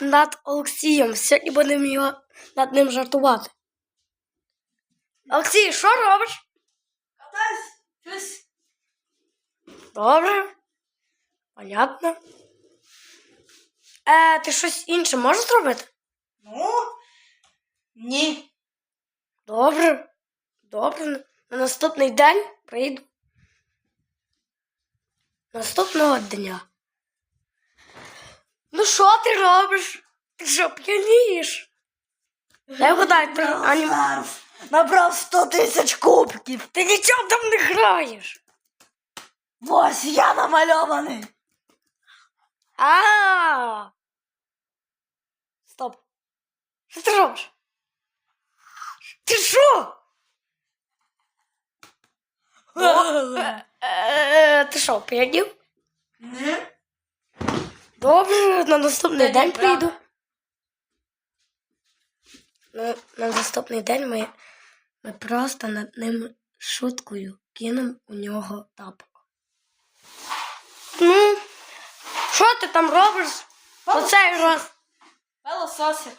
Над Олексієм. Сьогодні будемо його над ним жартувати. Олексій, що робиш? Катаюсь. Щось. Добре. Понятно. Е, ти щось інше можеш зробити? Ну. Ні. Добре. Добре. На наступний день прийду. Наступного дня. Що ти робиш? Ти що п'янієш? Дай вгадай, ти ані... Набрав 100 тисяч кубків. Ти нічого там не граєш. Ось я намальований. А. Стоп. Що ти робиш? Ти що? Е, е, Ти що, п'янів? Ні. Добре, на наступний Та день прийду. На, на наступний день ми, ми просто над ним шуткою кинемо у нього тапок. Ну, що ти там робиш? Оцей раз. Пелососик.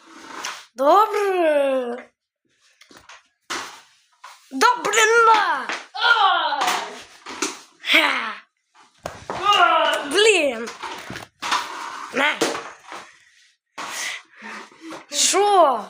Добре. Добре На. Що?